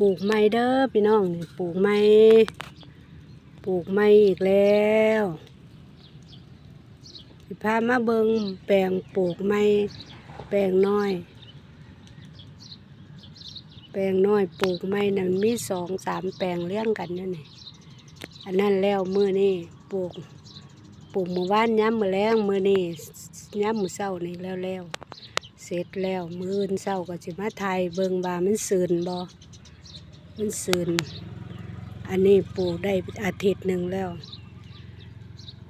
ปลูกไม้เด้อพี่น้องนี่ปลูกไม้ปลูกไม้อีกแล้วพามาเบิงแปลงปลูกไม้แปลงน้อย แปลงน้อยปลูกไม้นั่นมีสองสามแปลงเลี้ยงกันอยู่นี่อันนั้นแล้วมือนี่ปลูกปลูกหมู่บ้านย้ำมือแรงมือนี่ย้ำมือเศร้านี่แล้วแล้วเสร็จแล้วมืออึนเศร้าก็สิมาไทยเบิงบามันสื่นบ่ มันซืนอันนี้ปลูกได้อาทิตย์หนึ่งแล้ว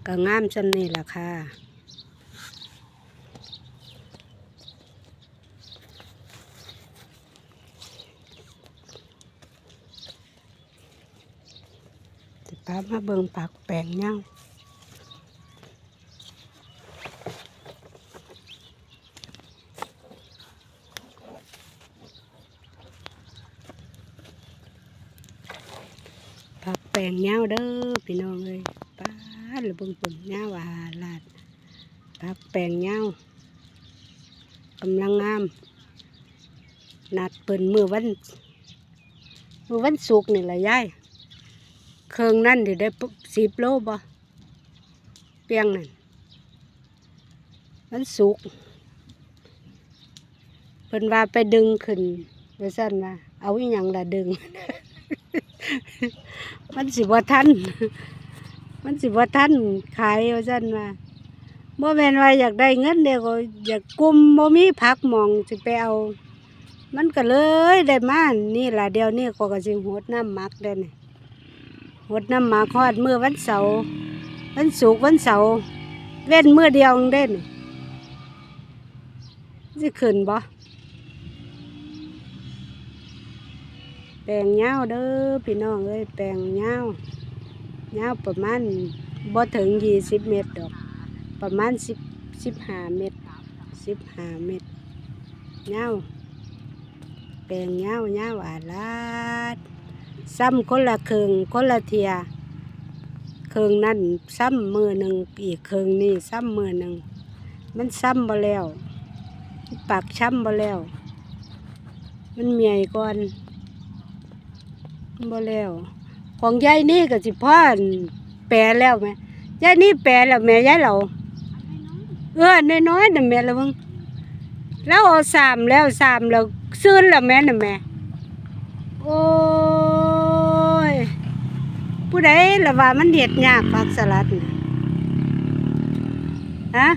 ก็งามจำนี่แหละค่ะสิพามาเบิงปากแปลงเงาผัก แปลงเงาเด้อพี่น้องเลยป้าหรือบิ่งปุ่นเงาว่าลาดผักแปลงเงากำลังงาม นัดเปิ่นมือวันมือวันศุกนี่แหละยายเครื่องนั่นเดี๋ยวได้สิบโลบ่เปียงนั่นมันสุกเพิ่นว่าไปดึงขึ้นว่าซั่นว่าเอาอีหยังละดึง มันสิบ่ทันมันสิบ่ทันขายว่าซั่นว่าบ่แมนว่าอยากได้เงินเดียวก็อยากกุมบ่มีผักมองสิไปเอา มันก็เลยได้มานี่ล่ะเดียวนี้ก็ก็สิหดน้ำมักเด้อนี่หดน้ำหมาคอดเมื่อวันเสาร์วันศุกร์วันเสาร์เว้นเมื่อเดียวเด่นสิขึ้นบ่ แปลงเงาเด้อพี่น้องเอ้ยแปลงเงาเงาประมาณบ่ถึงยี่สิบเมตรดอก ประมาณสิบสิบห้าเมตรสิบห้าเมตรเงาแปลงเงาเงาอาลาดซ้ำคนละเครึ่งคนละเทียเครึ่งนั่นซ้ำมือหนึ่งอีกเครึ่งนี่ซ้ำมือหนึ่งมันซ้ำบ่แล้วปากช้ำบ่แล้ว มันเมียก่อน บ่แล้ว ของยายนี่ก็สิพ่อนแปรแล้วไหมยายนี่แปรแล้วแม่ยายเราเออน้อยๆน่ะแม่ละมึงแล้วเอาสามแล้วสามแล้วซื้นแล้วแม่น่ะแม่โอ้ยผู้ใดละว่ามันเด็ดยากผักสลัดนะฮะ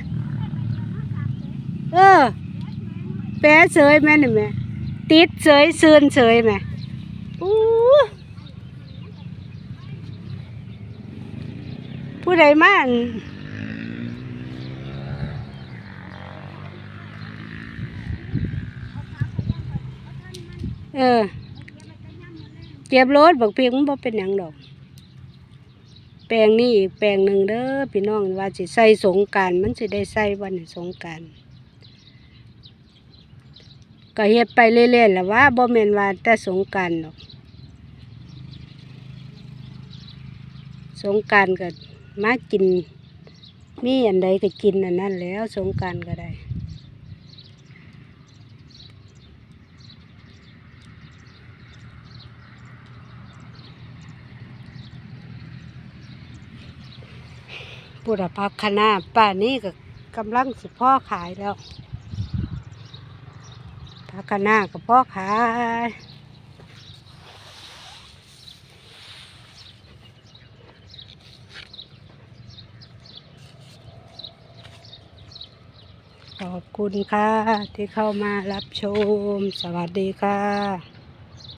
เออแปะเสยแม่นี่แม่ติดเสยเสื่นเสยแม่ อู้ผู้ใดมาอั่นเออ เก็บรถบักเพียงมันบ่เป็นหยังดอก แปลงนี้อีกแปลงหนึ่งเด้อพี่น้องว่าสิใส่สงกรารมันสิได้ใส่วันสงกรารก็เฮ็ดไปเรื่อยๆแหละว่าบ่แม่นว่าแต่สงกรารดอก สงการก็มากิน มีอันใดก็กินอันนั้นแล้วสงการก็ได้ปุรพักคณะป่านนี้ก็กำลังสิพ่อขายแล้วพักคณะกับพ่อขาย ขอบคุณค่ะที่เข้ามารับชม สวัสดีค่ะ